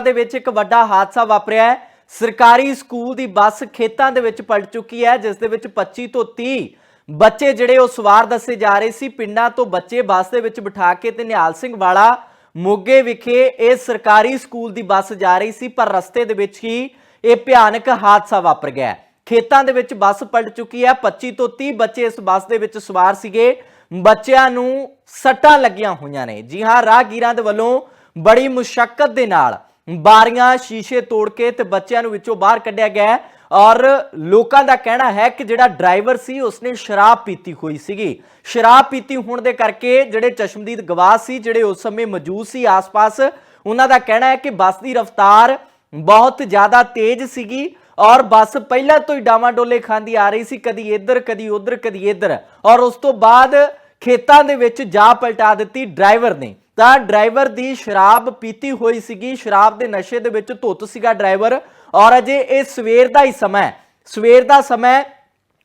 ਦੇ ਵਿੱਚ ਇੱਕ ਵੱਡਾ ਹਾਦਸਾ ਵਾਪਰਿਆ ਹੈ। ਸਰਕਾਰੀ ਸਕੂਲ ਦੀ ਬੱਸ ਖੇਤਾਂ ਦੇ ਵਿੱਚ ਪਲਟ ਚੁੱਕੀ ਹੈ, ਜਿਸ ਦੇ ਵਿੱਚ 25 ਤੋਂ 30 ਬੱਚੇ ਜਿਹੜੇ ਉਹ ਸਵਾਰ ਦੱਸੇ ਜਾ ਰਹੇ ਸੀ। ਪਿੰਡਾਂ ਤੋਂ ਬੱਚੇ ਬੱਸ ਦੇ ਵਿੱਚ ਬਿਠਾ ਕੇ ਤੇ ਨਿਹਾਲ ਸਿੰਘ ਵਾਲਾ ਮੋਗੇ ਵਿਖੇ ਇਹ ਸਰਕਾਰੀ ਸਕੂਲ ਦੀ ਬੱਸ ਜਾ ਰਹੀ ਸੀ, ਪਰ ਰਸਤੇ ਦੇ ਵਿੱਚ ਹੀ ਇਹ ਭਿਆਨਕ ਹਾਦਸਾ ਵਾਪਰ ਗਿਆ ਖੇਤਾਂ ਦੇ ਵਿੱਚ ਬੱਸ ਪਲਟ ਚੁੱਕੀ ਹੈ 25 ਤੋਂ 30 ਬੱਚੇ ਇਸ ਬੱਸ ਦੇ ਵਿੱਚ ਸਵਾਰ ਸੀਗੇ। ਬੱਚਿਆਂ ਨੂੰ ਸੱਟਾਂ ਲੱਗੀਆਂ ਹੋਈਆਂ ਨੇ। ਜੀ ਹਾਂ, ਰਾਹਗੀਰਾਂ ਦੇ ਵੱਲੋਂ ਬੜੀ ਮੁਸ਼ਕਲ ਦੇ ਨਾਲ ਬਾਰੀਆਂ ਸ਼ੀਸ਼ੇ ਤੋੜ ਕੇ ਤੇ ਬੱਚਿਆਂ ਨੂੰ ਵਿੱਚੋਂ ਬਾਹਰ ਕੱਢਿਆ ਗਿਆ ਔਰ ਲੋਕਾਂ ਦਾ ਕਹਿਣਾ ਹੈ ਕਿ ਜਿਹੜਾ ਡਰਾਈਵਰ ਸੀ, ਉਸਨੇ ਸ਼ਰਾਬ ਪੀਤੀ ਹੋਈ ਸੀਗੀ। ਸ਼ਰਾਬ ਪੀਤੀ ਹੋਣ ਦੇ ਕਰਕੇ ਜਿਹੜੇ ਚਸ਼ਮਦੀਦ ਗਵਾਹ ਸੀ, ਜਿਹੜੇ ਉਸ ਸਮੇਂ ਮੌਜੂਦ ਸੀ ਆਸ-ਪਾਸ, ਉਹਨਾਂ ਦਾ ਕਹਿਣਾ ਹੈ ਕਿ ਬੱਸ ਦੀ ਰਫ਼ਤਾਰ ਬਹੁਤ ਜ਼ਿਆਦਾ ਤੇਜ਼ ਸੀਗੀ ਔਰ ਬੱਸ ਪਹਿਲਾਂ ਤੋਂ ਹੀ ਡਾਵਾਡੋਲੇ ਖਾਂਦੀ ਆ ਰਹੀ ਸੀ, ਕਦੀ ਇੱਧਰ, ਕਦੀ ਉੱਧਰ, ਕਦੀ ਇੱਧਰ। ਔਰ ਉਸ ਤੋਂ ਬਾਅਦ ਖੇਤਾਂ ਦੇ ਵਿੱਚ ਜਾ ਪਲਟਾ ਦਿੱਤੀ ਡਰਾਈਵਰ ਨੇ। ਤਾਂ ਡਰਾਈਵਰ ਦੀ ਸ਼ਰਾਬ ਪੀਤੀ ਹੋਈ ਸੀਗੀ। ਸ਼ਰਾਬ ਦੇ ਨਸ਼ੇ ਦੇ ਵਿੱਚ ਧੁੱਤ ਸੀਗਾ ਡਰਾਈਵਰ। ਔਰ ਅਜੇ ਇਹ ਸਵੇਰ ਦਾ ਹੀ ਸਮਾਂ ਸਵੇਰ ਦਾ ਸਮਾਂ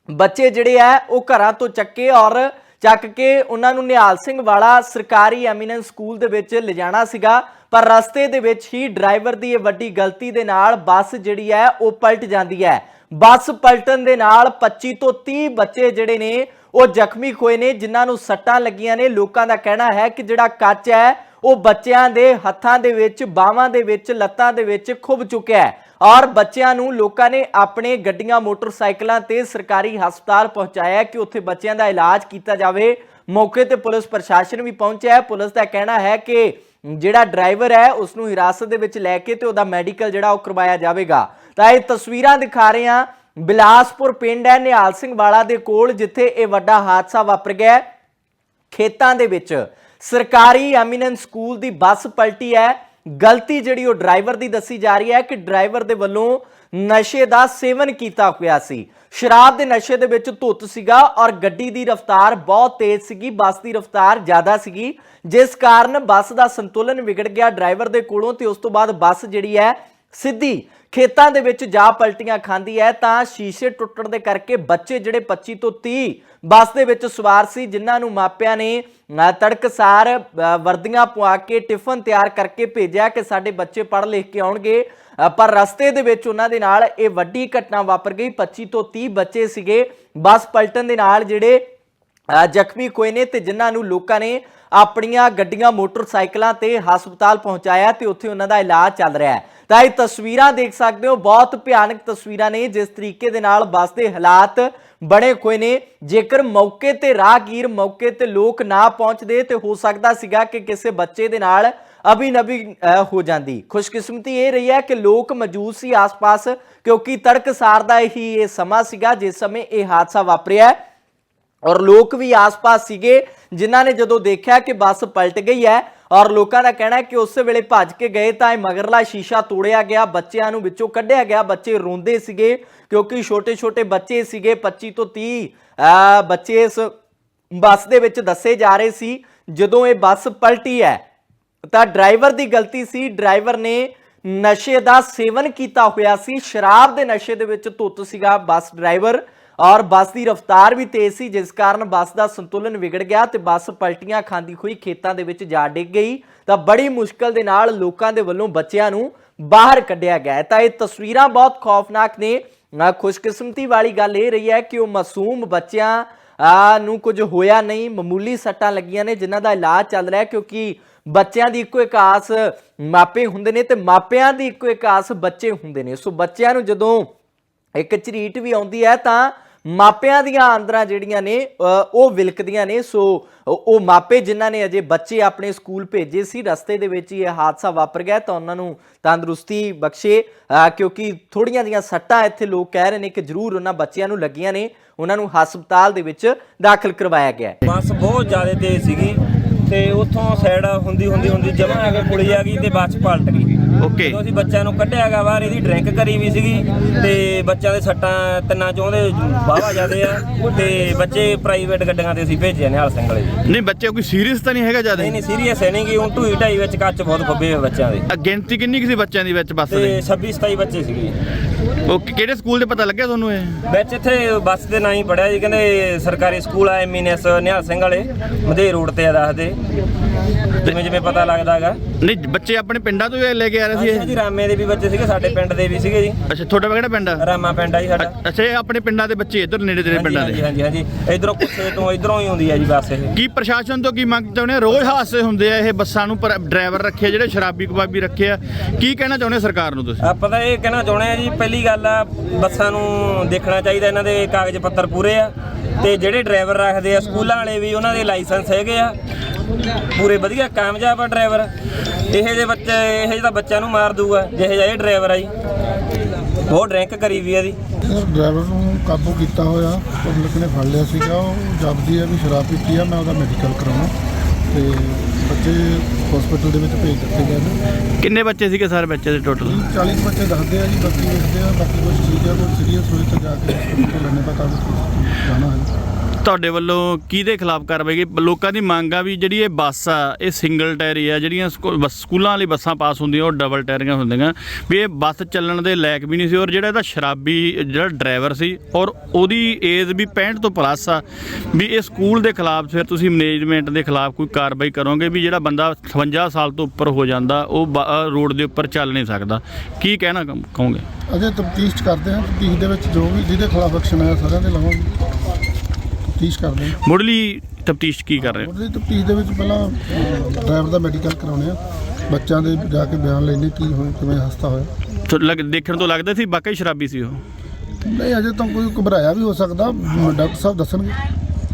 ਬੱਚੇ ਜਿਹੜੇ ਆ, ਉਹ ਘਰਾਂ ਤੋਂ ਚੱਕੇ ਔਰ ਚੱਕ ਕੇ ਉਹਨਾਂ ਨੂੰ ਨਿਹਾਲ ਸਿੰਘ ਵਾਲਾ ਸਰਕਾਰੀ ਐਮੀਨੈਂਸ ਸਕੂਲ ਦੇ ਵਿੱਚ ਲਿਜਾਣਾ ਸੀਗਾ। ਪਰ ਰਸਤੇ ਦੇ ਵਿੱਚ ਹੀ ਡਰਾਈਵਰ ਦੀ ਇਹ ਵੱਡੀ ਗਲਤੀ ਦੇ ਨਾਲ ਬੱਸ ਜਿਹੜੀ ਹੈ ਉਹ ਪਲਟ ਜਾਂਦੀ ਹੈ। ਬੱਸ ਪਲਟਣ ਦੇ ਨਾਲ 25 ਤੋਂ 30 ਬੱਚੇ ਜਿਹੜੇ ਨੇ, ਉਹ ਜ਼ਖਮੀ ਹੋਏ ਨੇ, ਜਿਨ੍ਹਾਂ ਨੂੰ ਸੱਟਾਂ ਲੱਗੀਆਂ ਨੇ। ਲੋਕਾਂ ਦਾ ਕਹਿਣਾ ਹੈ ਕਿ ਜਿਹੜਾ ਕੱਚ ਹੈ, ਉਹ ਬੱਚਿਆਂ ਦੇ ਹੱਥਾਂ ਦੇ ਵਿੱਚ, ਬਾਹਾਂ ਦੇ ਵਿੱਚ, ਲੱਤਾਂ ਦੇ ਵਿੱਚ ਖੁੱਭ ਚੁੱਕਿਆ ਹੈ। ਔਰ ਬੱਚਿਆਂ ਨੂੰ ਲੋਕਾਂ ਨੇ ਆਪਣੇ ਗੱਡੀਆਂ, ਮੋਟਰਸਾਈਕਲਾਂ ਤੇ ਸਰਕਾਰੀ ਹਸਪਤਾਲ ਪਹੁੰਚਾਇਆ ਕਿ ਉੱਥੇ ਬੱਚਿਆਂ ਦਾ ਇਲਾਜ ਕੀਤਾ ਜਾਵੇ। ਮੌਕੇ ਤੇ ਪੁਲਿਸ ਪ੍ਰਸ਼ਾਸਨ ਵੀ ਪਹੁੰਚਿਆ ਹੈ। ਪੁਲਿਸ ਦਾ ਕਹਿਣਾ ਹੈ ਕਿ ਜਿਹੜਾ ਡਰਾਈਵਰ ਹੈ ਉਸ ਨੂੰ ਹਿਰਾਸਤ ਦੇ ਵਿੱਚ ਲੈ ਕੇ ਤੇ ਉਹਦਾ ਮੈਡੀਕਲ ਜਿਹੜਾ ਉਹ ਕਰਵਾਇਆ ਜਾਵੇਗਾ। ਤਾਂ ਇਹ ਤਸਵੀਰਾਂ ਦਿਖਾ ਰਹੇ ਹਾਂ। ਬਿਲਾਸਪੁਰ ਪਿੰਡ ਹੈ, ਨਿਹਾਲ ਸਿੰਘ ਵਾਲਾ ਦੇ ਕੋਲ, ਜਿੱਥੇ ਇਹ ਵੱਡਾ ਹਾਦਸਾ ਵਾਪਰ ਗਿਆ ਖੇਤਾਂ ਦੇ ਵਿੱਚ ਸਰਕਾਰੀ ਐਮੀਨੈਂਸ ਸਕੂਲ ਦੀ ਬੱਸ ਪਲਟੀ ਹੈ। ਗਲਤੀ ਜਿਹੜੀ ਉਹ ਡਰਾਈਵਰ ਦੀ ਦੱਸੀ ਜਾ ਰਹੀ ਹੈ ਕਿ ਡਰਾਈਵਰ ਦੇ ਵੱਲੋਂ ਨਸ਼ੇ ਦਾ ਸੇਵਨ ਕੀਤਾ ਹੋਇਆ ਸੀ। ਸ਼ਰਾਬ ਦੇ ਨਸ਼ੇ ਦੇ ਵਿੱਚ ਧੁੱਤ ਸੀਗਾ ਔਰ ਗੱਡੀ ਦੀ ਰਫ਼ਤਾਰ ਬਹੁਤ ਤੇਜ਼ ਸੀਗੀ, ਬੱਸ ਦੀ ਰਫ਼ਤਾਰ ਜ਼ਿਆਦਾ ਸੀਗੀ। ਜਿਸ ਕਾਰਨ ਬੱਸ ਦਾ ਸੰਤੁਲਨ ਵਿਗੜ ਗਿਆ। ਡਰਾਈਵਰ ਦੇ ਕੋਲੋਂ ਤੇ ਉਸ ਤੋਂ ਬਾਅਦ ਬੱਸ ਜਿਹੜੀ ਹੈ ਸਿੱਧੀ ਖੇਤਾਂ ਦੇ ਵਿੱਚ ਜਾ ਪਲਟੀਆਂ ਖਾਂਦੀ ਹੈ ਤਾਂ ਸ਼ੀਸ਼ੇ ਟੁੱਟਣ ਦੇ ਕਰਕੇ ਬੱਚੇ ਜਿਹੜੇ 25 ਤੋਂ 30 ਬੱਸ ਦੇ ਵਿੱਚ ਸਵਾਰ ਸੀ, ਜਿਨ੍ਹਾਂ ਨੂੰ ਮਾਪਿਆਂ ਨੇ ਤੜਕਸਾਰ ਵਰਦੀਆਂ ਪਵਾ ਕੇ ਟਿਫਨ ਤਿਆਰ ਕਰਕੇ ਭੇਜਿਆ ਕਿ ਸਾਡੇ ਬੱਚੇ ਪੜ੍ਹ ਲਿਖ ਕੇ ਆਉਣਗੇ। ਪਰ ਰਸਤੇ ਦੇ ਵਿੱਚ ਉਹਨਾਂ ਦੇ ਨਾਲ ਇਹ ਵੱਡੀ ਘਟਨਾ ਵਾਪਰ ਗਈ। 25 ਤੋਂ 30 ਬੱਚੇ ਸੀਗੇ। ਬੱਸ ਪਲਟਣ ਦੇ ਨਾਲ ਜਿਹੜੇ ਜ਼ਖਮੀ ਕੋਈ ਨੇ ਤੇ ਜਿਨ੍ਹਾਂ ਨੂੰ ਲੋਕਾਂ ਨੇ ਆਪਣੀਆਂ ਗੱਡੀਆਂ, ਮੋਟਰਸਾਈਕਲਾਂ ਤੇ ਹਸਪਤਾਲ ਪਹੁੰਚਾਇਆ ਤੇ ਉੱਥੇ ਉਹਨਾਂ ਦਾ ਇਲਾਜ ਚੱਲ ਰਿਹਾ ਹੈ ਤਾਂ ਇਹ ਤਸਵੀਰਾਂ ਦੇਖ ਸਕਦੇ ਹੋ, ਬਹੁਤ ਭਿਆਨਕ ਤਸਵੀਰਾਂ ਨੇ, ਜਿਸ ਤਰੀਕੇ ਦੇ ਨਾਲ ਬੱਸ ਦੇ ਹਾਲਾਤ ਬਣੇ ਹੋਏ ਨੇ। ਜੇਕਰ ਮੌਕੇ ਤੇ ਰਾਹਗੀਰ, ਮੌਕੇ ਤੇ ਲੋਕ ਨਾ ਪਹੁੰਚਦੇ, ਤੇ ਹੋ ਸਕਦਾ ਸੀਗਾ ਕਿ ਕਿਸੇ ਬੱਚੇ ਦੇ ਨਾਲ ਅਭੀ ਨਬੀ ਹੋ ਜਾਂਦੀ। ਖੁਸ਼ਕਿਸਮਤੀ ਇਹ ਰਹੀ ਹੈ ਕਿ ਲੋਕ ਮੌਜੂਦ ਸੀ ਆਸ-ਪਾਸ, ਕਿਉਂਕਿ ਤੜਕਸਾਰ ਦਾ ਹੀ ਇਹ ਸਮਾਂ ਸੀਗਾ, ਜਿਸ ਸਮੇਂ ਇਹ ਹਾਦਸਾ ਵਾਪਰਿਆ। ਔਰ ਲੋਕ ਵੀ ਆਸ-ਪਾਸ ਸੀਗੇ, ਜਿਨ੍ਹਾਂ ਨੇ ਜਦੋਂ ਦੇਖਿਆ ਕਿ ਬੱਸ ਪਲਟ ਗਈ ਹੈ ਔਰ ਲੋਕਾਂ ਦਾ ਕਹਿਣਾ ਹੈ ਕਿ ਉਸੇ ਵੇਲੇ ਭੱਜ ਕੇ ਗਏ ਤਾਂ ਇਹ ਮਗਰਲਾ ਸ਼ੀਸ਼ਾ ਤੋੜਿਆ ਗਿਆ, ਬੱਚਿਆਂ ਨੂੰ ਵਿੱਚੋਂ ਕੱਢਿਆ ਗਿਆ, ਬੱਚੇ ਰੋਂਦੇ ਸੀਗੇ ਕਿਉਂਕਿ ਛੋਟੇ-ਛੋਟੇ ਬੱਚੇ ਸੀਗੇ 25 ਤੋਂ 30 ਬੱਚੇ ਇਸ ਬੱਸ ਦੇ ਵਿੱਚ ਦੱਸੇ ਜਾ ਰਹੇ ਸੀ, ਜਦੋਂ ਇਹ ਬੱਸ ਪਲਟੀ ਹੈ, ਤਾਂ ਡਰਾਈਵਰ ਦੀ ਗਲਤੀ ਸੀ, ਡਰਾਈਵਰ ਨੇ ਨਸ਼ੇ ਦਾ ਸੇਵਨ ਕੀਤਾ ਹੋਇਆ ਸੀ, ਸ਼ਰਾਬ ਦੇ ਨਸ਼ੇ ਦੇ ਵਿੱਚ ਧੁੱਤ ਸੀਗਾ ਬੱਸ ਡਰਾਈਵਰ। ਔਰ ਬੱਸ ਦੀ ਰਫ਼ਤਾਰ ਵੀ ਤੇਜ਼ ਸੀ, ਜਿਸ ਕਾਰਨ ਬੱਸ ਦਾ ਸੰਤੁਲਨ ਵਿਗੜ ਗਿਆ ਤੇ ਬੱਸ ਪਲਟੀਆਂ ਖਾਂਦੀ ਹੋਈ ਖੇਤਾਂ ਦੇ ਵਿੱਚ ਜਾ ਡਿੱਗ ਗਈ। ਤਾਂ ਬੜੀ ਮੁਸ਼ਕਲ ਦੇ ਨਾਲ ਲੋਕਾਂ ਦੇ ਵੱਲੋਂ ਬੱਚਿਆਂ ਨੂੰ ਬਾਹਰ ਕੱਢਿਆ ਗਿਆ ਤਾਂ ਇਹ ਤਸਵੀਰਾਂ ਬਹੁਤ ਖੌਫਨਾਕ ਨੇ। ਅਹ ਖੁਸ਼ਕਿਸਮਤੀ ਵਾਲੀ ਗੱਲ ਇਹ ਰਹੀ ਹੈ ਕਿ ਉਹ ਮਾਸੂਮ ਬੱਚਿਆਂ ਆ ਨੂੰ ਕੁਝ ਹੋਇਆ ਨਹੀਂ। ਮਾਮੂਲੀ ਸੱਟਾਂ ਲੱਗੀਆਂ ਨੇ, ਜਿਨ੍ਹਾਂ ਦਾ ਇਲਾਜ ਚੱਲ ਰਿਹਾ ਕਿਉਂਕਿ ਬੱਚਿਆਂ ਦੀ ਇੱਕੋ ਇੱਕ ਆਸ ਮਾਪੇ ਹੁੰਦੇ ਨੇ ਤੇ ਮਾਪਿਆਂ ਦੀ ਇੱਕੋ ਇੱਕ ਆਸ ਬੱਚੇ ਹੁੰਦੇ ਨੇ। ਸੋ ਬੱਚਿਆਂ ਨੂੰ ਜਦੋਂ ਇੱਕ ਝਰੀਟ ਵੀ ਆਉਂਦੀ ਹੈ ਤਾਂ ਮਾਪਿਆਂ ਦੀਆਂ ਆਂਦਰਾਂ ਜਿਹੜੀਆਂ ਨੇ ਉਹ ਵਿਲਕਦੀਆਂ ਨੇ। ਸੋ ਉਹ ਮਾਪੇ ਜਿਨ੍ਹਾਂ ਨੇ ਅਜੇ ਬੱਚੇ ਆਪਣੇ ਸਕੂਲ ਭੇਜੇ ਸੀ ਰਸਤੇ ਦੇ ਵਿੱਚ ਇਹ ਹਾਦਸਾ ਵਾਪਰ ਗਿਆ ਤਾਂ ਉਹਨਾਂ ਨੂੰ ਤੰਦਰੁਸਤੀ ਬਖਸ਼ੇ। ਅ, ਕਿਉਂਕਿ ਥੋੜੀਆਂ ਜੀਆਂ ਸੱਟਾਂ ਇੱਥੇ ਲੋਕ ਕਹਿ ਰਹੇ ਨੇ ਕਿ ਜ਼ਰੂਰ ਉਹਨਾਂ ਬੱਚਿਆਂ ਨੂੰ ਲੱਗੀਆਂ ਨੇ। ਉਹਨਾਂ ਨੂੰ ਹਸਪਤਾਲ ਦੇ ਵਿੱਚ ਦਾਖਲ ਕਰਵਾਇਆ ਗਿਆ ਬੱਸ ਬਹੁਤ ਜ਼ਿਆਦਾ ਤੇਜ਼ ਸੀਗੀ ਤੇ ਉੱਥੋਂ ਸਾਈਡ ਹੁੰਦੀ ਹੁੰਦੀ ਹੁੰਦੀ ਜਮਾ ਆ ਕੇ ਆ ਗਈ ਤੇ ਬੱਸ ਪਲਟ ਗਈ। ਓਕੇ ਜਦੋਂ ਅਸੀਂ ਬੱਚਿਆਂ ਨੂੰ ਕੱਢਿਆ ਗਾ ਬਾਹਰ ਇਹਦੀ ਡਰਿੰਕ ਕਰੀ ਵੀ ਸੀਗੀ ਤੇ ਬੱਚਿਆਂ ਦੇ ਸੱਟਾਂ ਤਿੰਨਾਂ ਚੋਂ ਦੇ ਵਾਹਵਾ ਜਾਂਦੇ ਆ ਤੇ ਬੱਚੇ ਪ੍ਰਾਈਵੇਟ ਗੱਡੀਆਂ ਤੇ ਅਸੀਂ ਭੇਜੇ ਨੇ ਹਾਲ ਸਿੰਘ ਵਾਲੇ ਜੀ। ਨਹੀਂ ਬੱਚੇ ਕੋਈ ਸੀਰੀਅਸ ਤਾਂ ਨਹੀਂ ਹੈਗਾ ਜ਼ਿਆਦਾ? ਨਹੀਂ ਨਹੀਂ ਸੀਰੀਅਸ ਹੈ ਨਹੀਂ ਕਿ ਹੁਣ ਢੂਈ ਢਾਈ ਵਿੱਚ ਕੱਚ ਬਹੁਤ ਖੱਬੇ ਹੋਏ ਬੱਚਿਆਂ ਦੇ। ਗਿਣਤੀ ਕਿੰਨੀ ਕਿਸੇ ਬੱਚਿਆਂ ਦੀ ਵਿੱਚ ਬੱਸ ਤੇ ਦੇ? 26 27 ਬੱਚੇ ਸੀਗੇ ਓਕੇ ਕਿਹੜੇ ਸਕੂਲ ਦੇ ਪਤਾ ਲੱਗਿਆ ਤੁਹਾਨੂੰ ਇਹ? ਵਿੱਚ ਇੱਥੇ ਬੱਸ ਦੇ ਨਾਂ ਹੀ ਪੜਿਆ ਜੀ ਕਹਿੰਦੇ ਸਰਕਾਰੀ ਸਕੂਲ ਆ ਐਮਐਨਐਸ ਨਿਹਾਲ ਸਿੰਘ ਵਾਲੇ ਮਧੇ ਰੋਡ ਤੇ ਆ ਦੱਸਦੇ। ਜਿਵੇਂ ਜਿਵੇਂ ਪਤਾ ਲੱਗਦਾਗਾ ਨਹੀਂ ਬੱਚੇ ਆਪਣੇ ਪਿੰਡਾਂ ਤੋਂ ਹੀ ਲੈ ਕੇ ਜਾ ਰਹੇ ਸੀ ਇਹ? ਰਾਮੇ ਦੇ ਵੀ ਬੱਚੇ ਸੀਗੇ ਸਾਡੇ ਪਿੰਡ ਦੇ ਵੀ ਸੀਗੇ ਜੀ। ਅੱਛਾ ਤੁਹਾਡਾ ਕਿਹੜਾ ਪਿੰਡ ਆ? ਰਾਮਾ ਪਿੰਡ ਆ ਜੀ ਸਾਡਾ। ਅੱਛਾ ਇਹ ਆਪਣੇ ਪਿੰਡਾਂ ਦੇ ਬੱਚੇ ਇੱਧਰ ਨੇੜੇ ਤੇੜੇ ਪਿੰਡਾਂ ਹਾਂਜੀ ਦੇ। ਹਾਂਜੀ ਹਾਂਜੀ ਇਧਰੋਂ ਕੁੱਸੇ ਤੋਂ ਇਧਰੋਂ ਹੀ ਆਉਂਦੀ ਆ ਜੀ ਬੱਸ ਇਹ। ਕੀ ਪ੍ਰਸ਼ਾਸਨ ਤੋਂ ਕੀ ਮੰਗ ਚਾਹੁੰਦੇ ਆ? ਰੋਜ਼ ਹਾਦਸੇ ਹੁੰਦੇ ਆ ਇਹ ਬੱਸਾਂ ਨੂੰ ਪਰ ਡਰਾਈਵਰ ਰੱਖੇ ਆ, ਜਿਹੜੇ ਸ਼ਰਾਬੀ ਕਬਾਬੀ ਰੱਖੇ ਆ। ਕੀ ਕਹਿਣਾ ਚਾਹੁੰਦੇ ਆ ਸਰਕਾਰ ਨੂੰ ਤੁਸੀਂ? ਆਪਾਂ ਤਾਂ ਇਹ ਕਹਿਣਾ ਚਾਹੁੰਦੇ ਆ ਜੀ ਪਹਿਲੀ ਗੱਲ ਆ ਬੱਸਾਂ ਨੂੰ ਦੇਖਣਾ ਚਾਹੀਦਾ ਇਹਨਾਂ ਦੇ ਕਾਗਜ਼ ਪੱਤਰ ਪੂਰੇ ਆ। ਤੇ ਜਿਹੜੇ ਡਰਾਈਵਰ ਰੱਖਦੇ ਆ ਸਕੂਲਾਂ ਵਾਲੇ ਵੀ ਉਹਨਾਂ ਦੇ ਲਾਇਸੈਂਸ ਹੈਗੇ ਆ। ਪੂਰੇ ਵਧੀਆ ਕਾਮਯਾਬ ਆ ਡਰਾਈਵਰ ਇਹੋ ਜਿਹੇ ਬੱਚੇ ਇਹੋ ਜਿਹੇ ਤਾਂ ਬੱਚਿਆਂ ਨੂੰ ਮਾਰ ਦੂਗਾ ਜਿਹੇ ਜਿਹਾ ਇਹ ਡਰਾਈਵਰ ਆ ਜੀ। ਬਹੁਤ ਡਰਿੰਕ ਕਰੀ ਵੀ ਆ ਦੀ ਸਰ ਡਰਾਈਵਰ ਨੂੰ ਕਾਬੂ ਕੀਤਾ ਹੋਇਆ ਪਬਲਿਕ ਨੇ ਫੜ ਲਿਆ ਸੀਗਾ ਉਹ ਜਪਦੀ ਹੈ ਵੀ ਸ਼ਰਾਬ ਪੀਤੀ ਆ ਮੈਂ ਉਹਦਾ ਮੈਡੀਕਲ ਕਰਾਉਣਾ। ਤੇ ਬੱਚੇ ਹਸਪੀਟਲ ਦੇ ਵਿੱਚ ਭੇਜ ਦਿੱਤੇ ਗਏ ਨੇ। ਕਿੰਨੇ ਬੱਚੇ ਸੀਗੇ ਸਾਰੇ ਬੱਚੇ ਦੇ ਟੋਟਲ 40 ਬੱਚੇ ਦੱਸਦੇ ਆ ਜੀ ਬਾਕੀ ਦੇਖਦੇ ਆ ਬਾਕੀ ਕੁਝ ਠੀਕ ਆ ਕੋਈ ਸੀਰੀਅਸ ਹੋਏ ਤਾਂ ਜਾ ਕੇ ਹਸਪੀਟਲ ਲੈਣੇ ਪਤਾ ਜਾਣਾ ਹੈ। ਤੁਹਾਡੇ ਵੱਲੋਂ ਕਿਹਦੇ ਖਿਲਾਫ ਕਾਰਵਾਈ ਕੀ ਲੋਕਾਂ ਦੀ ਮੰਗ ਆ ਵੀ ਜਿਹੜੀ ਇਹ ਬੱਸ ਆ, ਇਹ ਸਿੰਗਲ ਟਾਇਰੀ ਆ, ਜਿਹੜੀਆਂ ਸਕੂ- ਬੱਸ- ਸਕੂਲਾਂ ਵਾਲੀ ਬੱਸਾਂ ਪਾਸ ਹੁੰਦੀਆਂ, ਉਹ ਡਬਲ ਟਾਇਰੀਆਂ ਹੁੰਦੀਆਂ। ਵੀ ਇਹ ਬੱਸ ਚੱਲਣ ਦੇ ਲਾਇਕ ਵੀ ਨਹੀਂ ਸੀ ਔਰ ਜਿਹੜਾ ਇਹਦਾ ਸ਼ਰਾਬੀ, ਜਿਹੜਾ ਡਰਾਈਵਰ ਸੀ ਔਰ ਉਹਦੀ ਏਜ ਵੀ 65 ਤੋਂ ਪਲੱਸ ਆ, ਵੀ ਇਹ ਸਕੂਲ ਦੇ ਖਿਲਾਫ ਫਿਰ ਤੁਸੀਂ ਮੈਨੇਜਮੈਂਟ ਦੇ ਖਿਲਾਫ ਕੋਈ ਕਾਰਵਾਈ ਕਰੋਗੇ ਵੀ ਜਿਹੜਾ ਬੰਦਾ 58 ਸਾਲ ਤੋਂ ਉੱਪਰ ਹੋ ਜਾਂਦਾ, ਉਹ ਰੋਡ ਦੇ ਉੱਪਰ ਚੱਲ ਨਹੀਂ ਸਕਦਾ। ਕੀ ਕਹਿਣਾ ਕਹੋ- ਕਹੋਗੇ? ਅਜੇ ਤਫਤੀਸ਼ ਕਰਦੇ ਹਾਂ ਤਫਤੀਸ਼ ਦੇ ਵਿੱਚ ਜੋ ਵੀ ਜਿਹਦੇ ਖਿਲਾਫ ਐਕਸ਼ਨ ਆਇਆ ਸਾਰਿਆਂ ਦੇ ਲਵਾਂਗੇ। ਤਫਤੀਸ਼ ਕਰਦੇ ਹਾਂ ਮੁੱਢਲੀ ਤਫਤੀਸ਼ ਕੀ ਕਰ ਰਹੇ ਹੋ? ਉਹਦੀ ਤਫਤੀਸ਼ ਦੇ ਵਿੱਚ ਪਹਿਲਾਂ ਡਰਾਈਵਰ ਦਾ ਮੈਡੀਕਲ ਕਰਾਉਣੇ ਆ। ਬੱਚਿਆਂ ਦੇ ਜਾ ਕੇ ਬਿਆਨ ਲੈਣੇ ਕੀ ਹੋਇਆ ਕਿਵੇਂ ਹਸਤਾ ਹੋਇਆ। ਤੋ ਲੱਗ- ਦੇਖਣ ਤੋਂ ਲੱਗਦਾ ਸੀ ਵਾਕਈ ਸ਼ਰਾਬੀ ਸੀ ਉਹ। ਨਹੀਂ ਅਜੇ ਤਾਂ ਕੋਈ ਘਬਰਾਇਆ ਵੀ ਹੋ ਸਕਦਾ। ਡਾਕਟਰ ਸਾਹਿਬ ਦੱਸਣਗੇ।